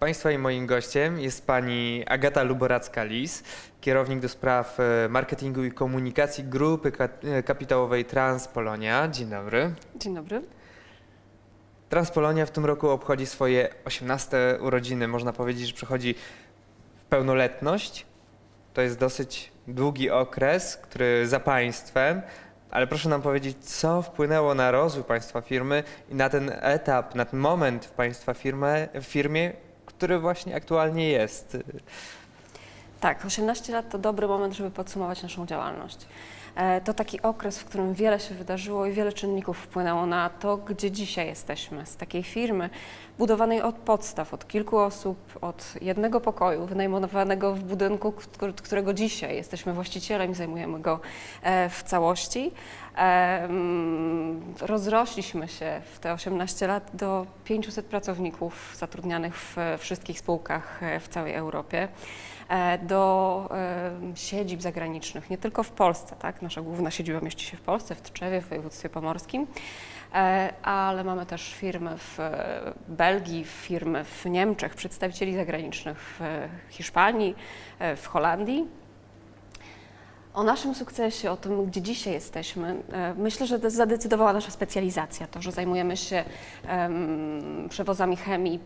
Państwa i moim gościem jest pani Agata Luboracka-Lis, kierownik do spraw e, marketingu i komunikacji grupy e, kapitałowej Transpolonia. Dzień dobry. Dzień dobry. Transpolonia w tym roku obchodzi swoje 18 urodziny. Można powiedzieć, że przechodzi w pełnoletność. To jest dosyć długi okres, który za państwem. Ale proszę nam powiedzieć, co wpłynęło na rozwój państwa firmy i na ten etap, na ten moment w państwa firmie, który właśnie aktualnie jest. Tak, 18 lat to dobry moment, żeby podsumować naszą działalność. E, To taki okres, w którym wiele się wydarzyło i wiele czynników wpłynęło na to, gdzie dzisiaj jesteśmy. Z takiej firmy budowanej od podstaw, od kilku osób, od jednego pokoju, wynajmowanego w budynku, któ- którego dzisiaj jesteśmy właścicielem i zajmujemy go e, w całości. E, mm, Rozrośliśmy się w te 18 lat do 500 pracowników zatrudnianych w wszystkich spółkach w całej Europie do siedzib zagranicznych, nie tylko w Polsce, tak? Nasza główna siedziba mieści się w Polsce, w Tczewie, w województwie pomorskim, e, ale mamy też firmy w e, Belgii, firmy w Niemczech, przedstawicieli zagranicznych w e, Hiszpanii, w Holandii. O naszym sukcesie, o tym, gdzie dzisiaj jesteśmy, myślę, że zadecydowała nasza specjalizacja, to, że zajmujemy się przewozami chemii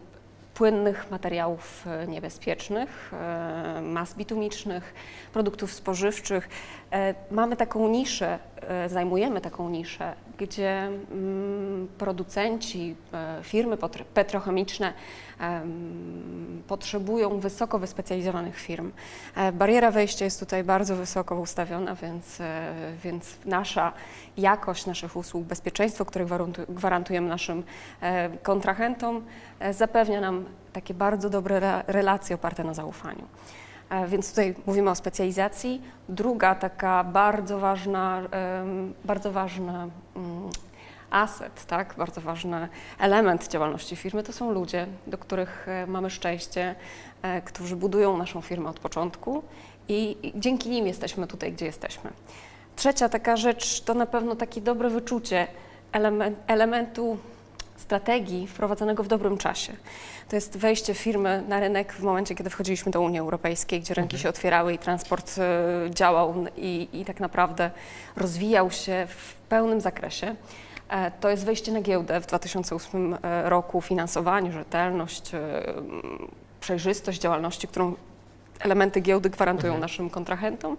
płynnych materiałów e, niebezpiecznych, e, mas bitumicznych, produktów spożywczych. E, Mamy taką niszę, zajmujemy taką niszę, gdzie mm, producenci, firmy petrochemiczne em, potrzebują wysoko wyspecjalizowanych firm. Bariera wejścia jest tutaj bardzo wysoko ustawiona, więc, więc nasza jakość naszych usług, bezpieczeństwo, które gwarantu- gwarantujemy naszym kontrahentom, zapewnia nam takie bardzo dobre re- relacje oparte na zaufaniu. E, Więc tutaj mówimy o specjalizacji. Druga taka bardzo ważna, bardzo ważna mm, aset, tak? bardzo ważny element działalności firmy to są ludzie, do których e, mamy szczęście, e, którzy budują naszą firmę od początku i, dzięki nim jesteśmy tutaj, gdzie jesteśmy. Trzecia taka rzecz to na pewno takie dobre wyczucie element, elementu strategii wprowadzonego w dobrym czasie. To jest wejście firmy na rynek w momencie, kiedy wchodziliśmy do Unii Europejskiej, gdzie rynki się otwierały i transport e, działał i, i tak naprawdę rozwijał się w pełnym zakresie. E, To jest wejście na giełdę w 2008 roku, finansowanie, rzetelność, e, m, przejrzystość działalności, którą elementy giełdy gwarantują naszym kontrahentom.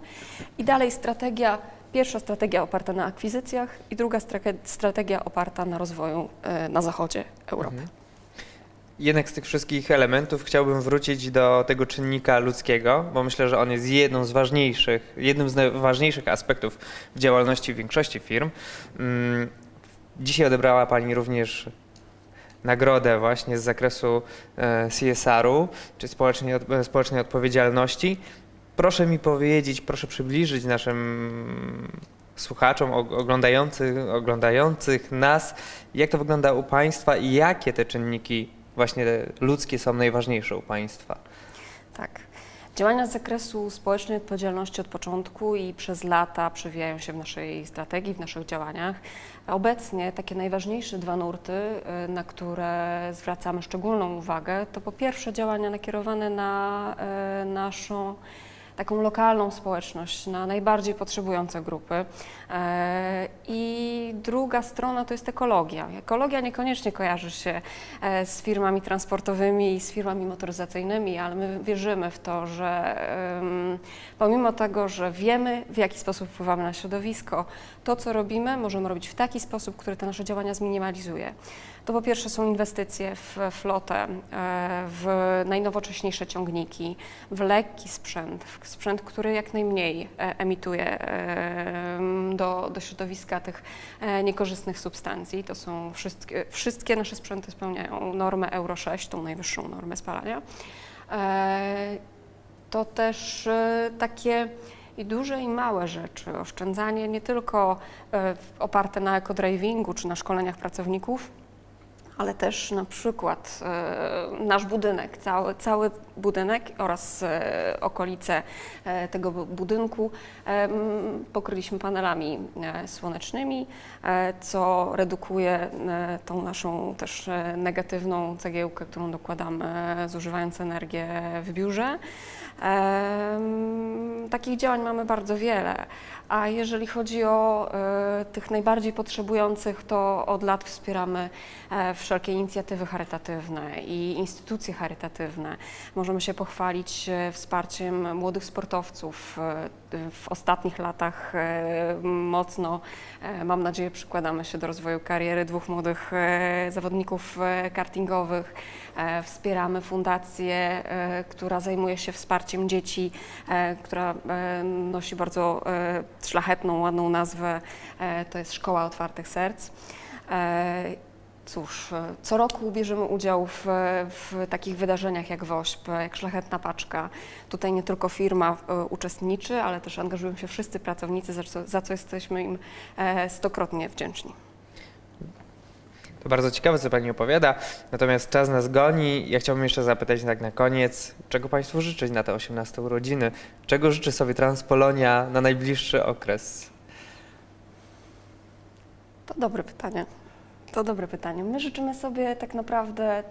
I dalej strategia, pierwsza strategia oparta na akwizycjach i druga strate- strategia oparta na rozwoju e, na zachodzie Europy. Jednak z tych wszystkich elementów chciałbym wrócić do tego czynnika ludzkiego, bo myślę, że on jest jedną z ważniejszych, jednym z najważniejszych aspektów w działalności większości firm. Mm, Dzisiaj odebrała Pani również nagrodę właśnie z zakresu e, CSR-u, czy społecznej, e, społecznej odpowiedzialności. Proszę mi powiedzieć, proszę przybliżyć naszym słuchaczom og- oglądających, oglądających nas, jak to wygląda u Państwa i jakie te czynniki właśnie ludzkie są najważniejsze u Państwa. Tak. Działania z zakresu społecznej odpowiedzialności od początku i przez lata przewijają się w naszej strategii, w naszych działaniach. Obecnie takie najważniejsze dwa nurty, y, na które zwracamy szczególną uwagę, to po pierwsze działania nakierowane na y, naszą taką lokalną społeczność, na najbardziej potrzebujące grupy. E, I druga strona to jest ekologia. Ekologia niekoniecznie kojarzy się e, z firmami transportowymi i z firmami motoryzacyjnymi, ale my wierzymy w to, że pomimo tego, że wiemy w jaki sposób wpływamy na środowisko, to co robimy możemy robić w taki sposób, który te nasze działania zminimalizuje. To po pierwsze są inwestycje w flotę, e, w najnowocześniejsze ciągniki, w lekki sprzęt, w sprzęt, który jak najmniej e, emituje e, do, do środowiska tych e, niekorzystnych substancji. To są wszystkie, wszystkie nasze sprzęty spełniają normę Euro 6, tą najwyższą normę spalania. To też takie i duże i małe rzeczy, oszczędzanie nie tylko oparte na ekodrivingu czy na szkoleniach pracowników, ale też na przykład e, nasz budynek, cały, cały budynek oraz e, okolice e, tego bu- budynku pokryliśmy panelami słonecznymi, co redukuje tą naszą też negatywną cegiełkę, którą dokładamy zużywając energię w biurze. Takich działań mamy bardzo wiele, a jeżeli chodzi o tych najbardziej potrzebujących, to od lat wspieramy e, wszelkie inicjatywy charytatywne i instytucje charytatywne. Możemy się pochwalić e, wsparciem młodych sportowców. E, W ostatnich latach e, mocno, mam nadzieję, przykładamy się do rozwoju kariery dwóch młodych zawodników kartingowych. Wspieramy fundację, która zajmuje się wsparciem dzieci, która nosi bardzo szlachetną, ładną nazwę. To jest Szkoła Otwartych Serc. Cóż, e, co roku bierzemy udział w, w takich wydarzeniach jak WOŚP, jak Szlachetna Paczka. Tutaj nie tylko firma e, uczestniczy, ale też angażują się wszyscy pracownicy, za co, za co jesteśmy im e, stokrotnie wdzięczni. To bardzo ciekawe, co Pani opowiada. Natomiast czas nas goni. Ja chciałbym jeszcze zapytać tak na koniec, czego Państwu życzyć na te 18 urodziny? Czego życzy sobie Transpolonia na najbliższy okres? To dobre pytanie. To dobre pytanie. My życzymy sobie tak naprawdę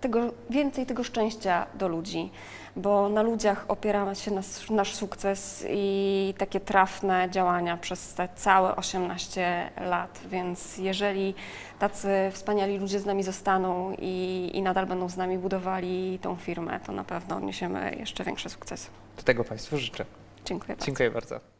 tego, więcej tego szczęścia do ludzi, bo na ludziach opiera się nas, nasz sukces i takie trafne działania przez te całe 18 lat. Więc jeżeli tacy wspaniali ludzie z nami zostaną i, i nadal będą z nami budowali tą firmę, to na pewno odniesiemy jeszcze większe sukcesy. Do tego Państwu życzę. Dziękuję bardzo. Dziękuję bardzo.